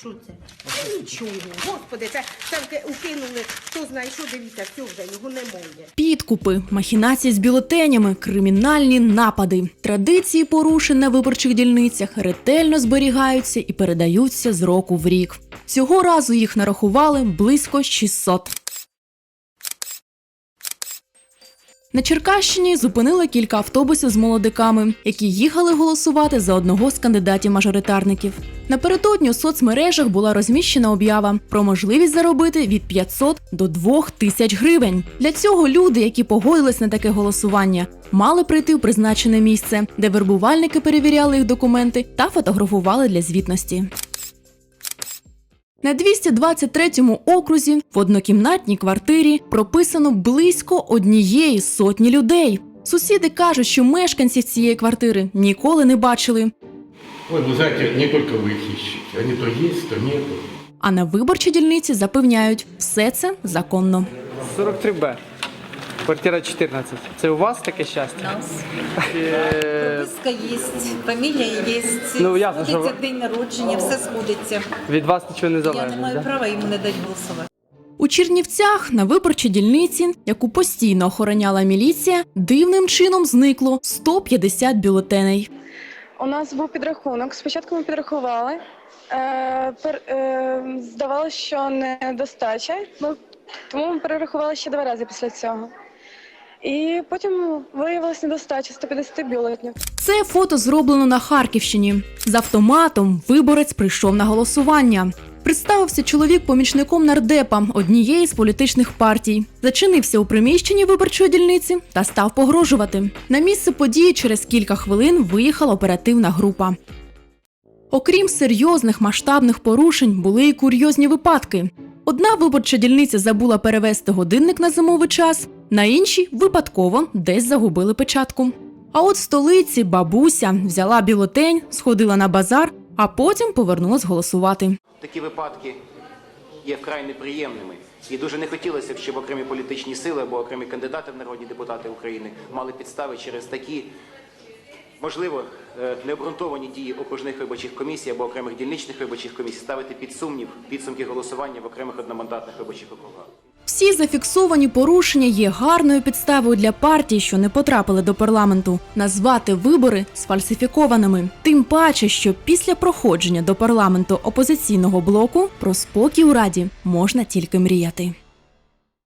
Що це? Нічого. Господи, це, це укинули. Хто знає, що дивіться, все вже його немає. Підкупи, махінації з бюлетенями, кримінальні напади. Традиції порушень на виборчих дільницях ретельно зберігаються і передаються з року в рік. Цього разу їх нарахували близько 600. На Черкащині зупинили кілька автобусів з молодиками, які їхали голосувати за одного з кандидатів-мажоритарників. Напередодні у соцмережах була розміщена об'ява про можливість заробити від 500 до 2000 гривень. Для цього люди, які погодились на таке голосування, мали прийти в призначене місце, де вербувальники перевіряли їх документи та фотографували для звітності. На 223-му окрузі в однокімнатній квартирі прописано близько однієї сотні людей. Сусіди кажуть, що мешканців цієї квартири ніколи не бачили. Ой, ви знаєте, не только вы их ищете. Они то є, то нету. А на виборчій дільниці запевняють, все це законно. 43Б. Квартира 14. Це у вас таке щастя? Е, Прописка є, фамілія є, Ну, ясно, що ви- день народження, все сходиться. Від вас нічого не Я не залежить. маю да? права йому не дати голосувати. У Чернівцях на виборчій дільниці, яку постійно охороняла міліція, дивним чином зникло 150 бюлетеней. У нас був підрахунок. Спочатку ми підрахували. Е, пер, е, здавалося, що недостача. Ну, тому ми перерахували ще два рази після цього. І потім виявилася недостача 150 бюлетнів. Це фото зроблено на Харківщині. З автоматом виборець прийшов на голосування. Представився чоловік помічником нардепа однієї з політичних партій, зачинився у приміщенні виборчої дільниці та став погрожувати. На місце події через кілька хвилин виїхала оперативна група. Окрім серйозних масштабних порушень, були і курйозні випадки. Одна виборча дільниця забула перевести годинник на зимовий час, на іншій випадково десь загубили печатку. А от в столиці бабуся взяла бюлетень, сходила на базар, а потім повернулась голосувати. Такі випадки є вкрай неприємними. І дуже не хотілося б, щоб окремі політичні сили або окремі кандидати в народні депутати України мали підстави через такі, можливо, е, необґрунтовані дії окружних виборчих комісій або окремих дільничних виборчих комісій ставити під сумнів підсумки голосування в окремих одномандатних виборчих округах. Всі зафіксовані порушення є гарною підставою для партій, що не потрапили до парламенту, назвати вибори сфальсифікованими. Тим паче, що після проходження до парламенту опозиційного блоку про спокій у раді можна тільки мріяти.